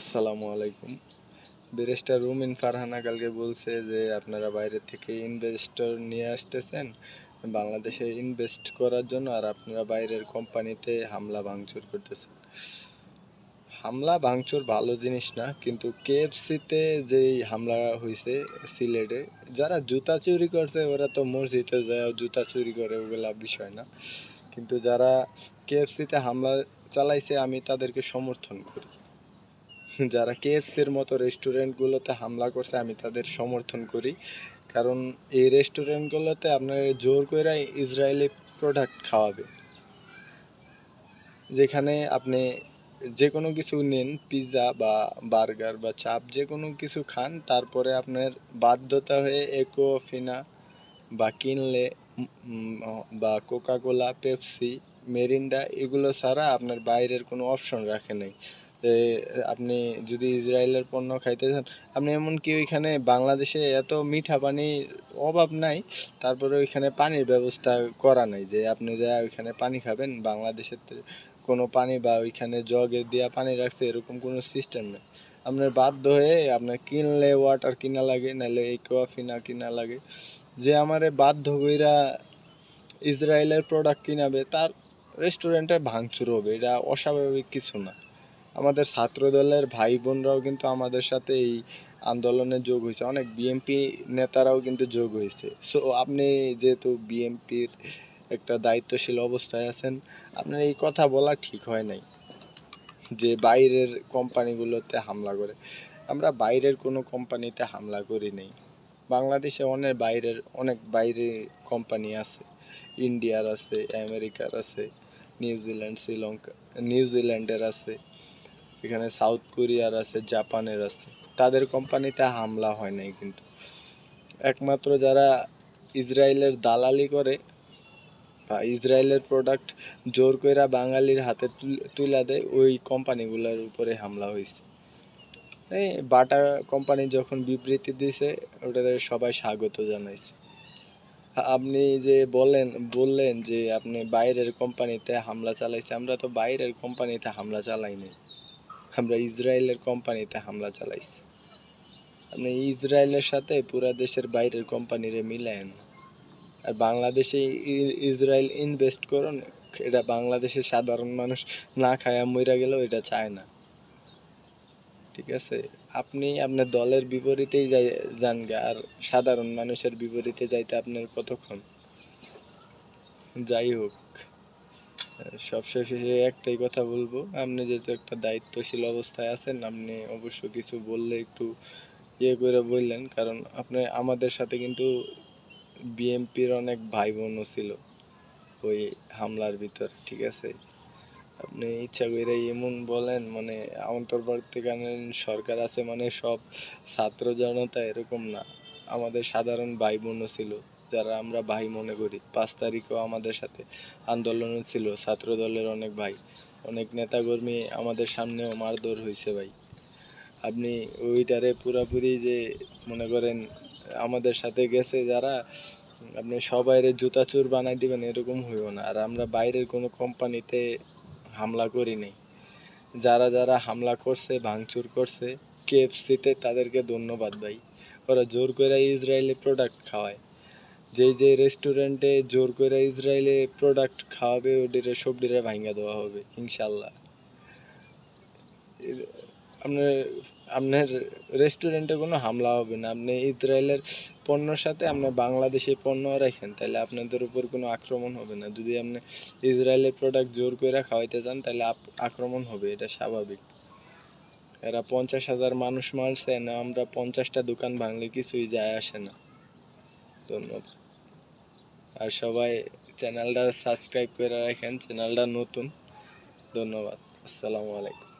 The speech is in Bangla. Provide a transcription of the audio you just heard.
আসসালামু আলাইকুম। ব্যারিস্টার রুমিন ফারহানা কালকে বলছে যে, আপনারা বাইরে থেকে ইনভেস্টর নিয়ে আসতেছেন, বাংলাদেশে ইনভেস্ট করার জন্য, আর আপনারা বাইরের কোম্পানিতে হামলা ভাঙচুর করতেছেন। হামলা ভাঙচুর ভালো জিনিস না, কিন্তু কেএফসিতে যেই হামলা হয়েছে সিলেটে, যারা জুতা চুরি করছে, ওরা তো মসজিদে যায়, জুতা চুরি করে ওগুলা বিষয় না। কিন্তু যারা কেএফসিতে হামলা চালাইছে, আমি তাদেরকে সমর্থন করি। যারা কেএফসির মতো রেস্টুরেন্টগুলোতে হামলা করছে, আমি তাদের সমর্থন করি। কারণ এই রেস্টুরেন্টগুলোতে আপনার জোর করে ইসরায়েলি প্রোডাক্ট খাওয়াবে। যেখানে আপনি যে কোনো কিছু নিন পিৎজা বা বার্গার বা চাপ যে কোনো কিছু খান, তারপরে আপনার বাধ্যতা হয়ে একো ফিনা বা কিনলে বা কোকাকোলা পেপসি মেরিন্ডা, এগুলো ছাড়া আপনার বাইরের কোনো অপশন রাখে নাই। যে, আপনি যদি ইসরায়েলের পণ্য খাইতে চান আপনি এমনকি ওইখানে বাংলাদেশে এত মিঠা পানির অভাব নাই, তারপরে ওইখানে পানির ব্যবস্থা করা নাই যে, আপনি যা ওইখানে পানি খাবেন, বাংলাদেশের কোনো পানি বা ওইখানে জগে দিয়া পানি রাখছে, এরকম কোনো সিস্টেম নেই। আপনার বাধ্য হয়ে আপনার কিনলে ওয়াটার কিনা লাগে, নাহলে এই কিনা লাগে। যে আমারে বাধ্য কইরা ইসরায়েলের প্রোডাক্ট কিনাবে, তার রেস্টুরেন্টে ভাঙচুর হবে, এটা অস্বাভাবিক কিছু না। আমাদের ছাত্র দলের ভাই বোনরাও কিন্তু আমাদের সাথে এই আন্দোলনে যোগ হয়েছে। অনেক বিএমপি নেতারাও কিন্তু যোগ হয়েছে। সো আপনি যেহেতু বিএমপির একটা দায়িত্বশীল অবস্থায় আছেন, আপনার এই কথা বলা ঠিক হয় নাই যে বাইরের কোম্পানিগুলোতে হামলা করে। আমরা বাইরের কোনো কোম্পানিতে হামলা করি নাই। বাংলাদেশে অনেক বাইরের, অনেক বাইরে কোম্পানি আছে। ইন্ডিয়ার আছে, আমেরিকার আছে। নিউজিল্যান্ড শ্রীলঙ্কা নিউজিল্যান্ডের আছে, এখানে সাউথ কোরিয়ার আছে জাপানের আছে। তাদের কোম্পানিতে হামলা হয় নাই কিন্তু। একমাত্র যারা ইসরায়েলের দালালি করে বা ইসরায়েলের প্রোডাক্ট জোর কইরা বাঙালির হাতে তুলে দেয়, ওই কোম্পানিগুলোর উপরে হামলা হয়েছে এই বাটা কোম্পানি যখন বিবৃতি দিছে, ওটাতে সবাই স্বাগত জানাইছে। আপনি যে বলেন বললেন যে আপনি বাইরের কোম্পানিতে হামলা চালাইছে, আমরা তো বাইরের কোম্পানিতে হামলা চালাইনি আমরা ইসরায়েলের কোম্পানিতে হামলা চালাইছি। আপনি ইসরায়েলের সাথে পুরা দেশের বাইরের কোম্পানিরে মিলায়েন। আর বাংলাদেশে ইসরায়েল ইনভেস্ট করুন, এটা বাংলাদেশের সাধারণ মানুষ না খায়া মইরা গেলেও এটা চায় না। ঠিক আছে? আপনি আপনার দলের বিপরীতেই যাই যান আর সাধারণ মানুষের বিপরীতে যাইতে আপনার কতক্ষণ? যাই হোক, সবশেষে একটাই কথা বলব, আপনি যেহেতু একটা দায়িত্বশীল অবস্থায় আছেন, আপনি অবশ্য কিছু বললে একটু ইয়ে করে বললেন, কারণ আপনি, আমাদের সাথে কিন্তু বিএমপির অনেক ভাই বোনও ছিল ওই হামলার ভিতর, ঠিক আছে? আপনি ইচ্ছা করে এমন বলেন মানে অন্তর্বর্তীকালীন সরকার আছে মানে সব ছাত্র জনতা এরকম না। আমাদের সাধারণ ভাই বোনও ছিল, যারা আমরা ভাই মনে করি। পাঁচ তারিখও আমাদের সাথে আন্দোলনে ছিল, ছাত্র দলের অনেক ভাই। অনেক নেতাকর্মী আমাদের সামনেও মারধর হয়েছে ভাই। আপনি ওইটারে পুরাপুরি যে মনে করেন আমাদের সাথে গেছে যারা, আপনি সবাইরে জুতা চোর বানাই দিবেন এরকম হইও না। আর আমরা বাইরের কোনো কোম্পানিতে হামলা করি নাই যারা যারা হামলা করছে, ভাঙচুর করছে কেএফসিতে তাদেরকে ধন্যবাদ ভাই। ওরা জোর করে ইসরায়েলি প্রোডাক্ট খাওয়ায়। যেই যে রেস্টুরেন্টে জোর করে ইসরায়েলি প্রোডাক্ট খাওয়াবে, ওদের সব ডিরে ভাঙ্গা দেওয়া হবে, ইনশাল্লাহ। আপনার আপনার রেস্টুরেন্টে কোনো হামলা হবে না। আপনি ইসরায়েলের পণ্যর সাথে আপনি বাংলাদেশি পণ্য রাখেন, তাহলে আপনাদের উপর কোনো আক্রমণ হবে না। যদি আপনি ইসরায়েলের প্রোডাক্ট জোর করে খাওয়াইতে চান, তাহলে আক্রমণ হবে, এটা স্বাভাবিক। এরা পঞ্চাশ হাজার মানুষ মারছে না, আমরা পঞ্চাশটা দোকান ভাঙলে কিছুই যায় আসে না। ধন্যবাদ। আর সবাই চ্যানেলটা সাবস্ক্রাইব করে রাখেন চ্যানেলটা নতুন। ধন্যবাদ। আসসালামু আলাইকুম।